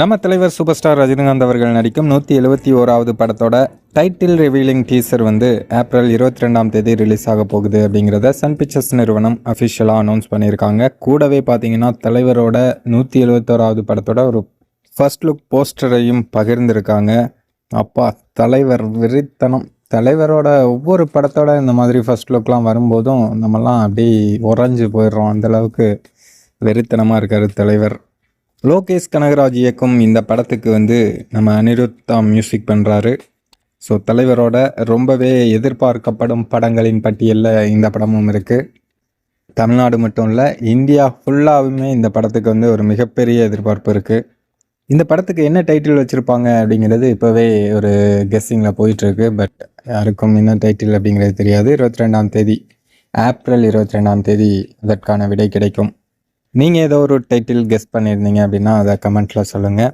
நம்ம தலைவர் super star Rajinikanth அவர்கள் நடிக்கும் நூற்றி எழுபத்தி ஓராவது படத்தோட டைட்டில் ரிவீலிங் டீசர் வந்து ஏப்ரல் இருபத்தி ரெண்டாம் தேதி ரிலீஸ் ஆக போகுது அப்படிங்கிறத சன் பிக்சர்ஸ் நிறுவனம் அஃபிஷியலாக அனௌன்ஸ் பண்ணியிருக்காங்க. கூடவே பார்த்தீங்கன்னா தலைவரோட நூற்றி எழுபத்தோராவது படத்தோட ஒரு ஃபர்ஸ்ட் லுக் போஸ்டரையும் பகிர்ந்திருக்காங்க. அப்பா தலைவர் வெறித்தனம். தலைவரோட ஒவ்வொரு படத்தோட இந்த மாதிரி ஃபர்ஸ்ட் லுக்லாம் வரும்போதும் நம்மலாம் அப்படி உறைஞ்சு போயிடுறோம். அந்தளவுக்கு வெறித்தனமாக இருக்கார் தலைவர். லோகேஷ் கனகராஜ் இயக்கும் இந்த படத்துக்கு வந்து நம்ம அனிருத்தா மியூசிக் பண்ணுறாரு ஸோ தலைவரோட ரொம்பவே எதிர்பார்க்கப்படும் படங்களின் பட்டியலில் இந்த படமும் இருக்குது தமிழ்நாடு மட்டும் இல்லை இந்தியா ஃபுல்லாகவுமே இந்த படத்துக்கு வந்து ஒரு மிகப்பெரிய எதிர்பார்ப்பு இருக்குது இந்த படத்துக்கு என்ன டைட்டில் வச்சுருப்பாங்க அப்படிங்கிறது இப்போவே ஒரு கெஸ்ஸிங்கில் போயிட்டுருக்கு. பட் யாருக்கும் என்ன டைட்டில் அப்படிங்கிறது தெரியாது. இருபத்தி ரெண்டாம் தேதி ஏப்ரல் இருபத்தி ரெண்டாம் தேதி அதற்கான விடை கிடைக்கும். நீங்கள் ஏதோ ஒரு டைட்டில் கெஸ் பண்ணியிருந்தீங்க அப்படின்னா அதை கமெண்ட்டில் சொல்லுங்கள்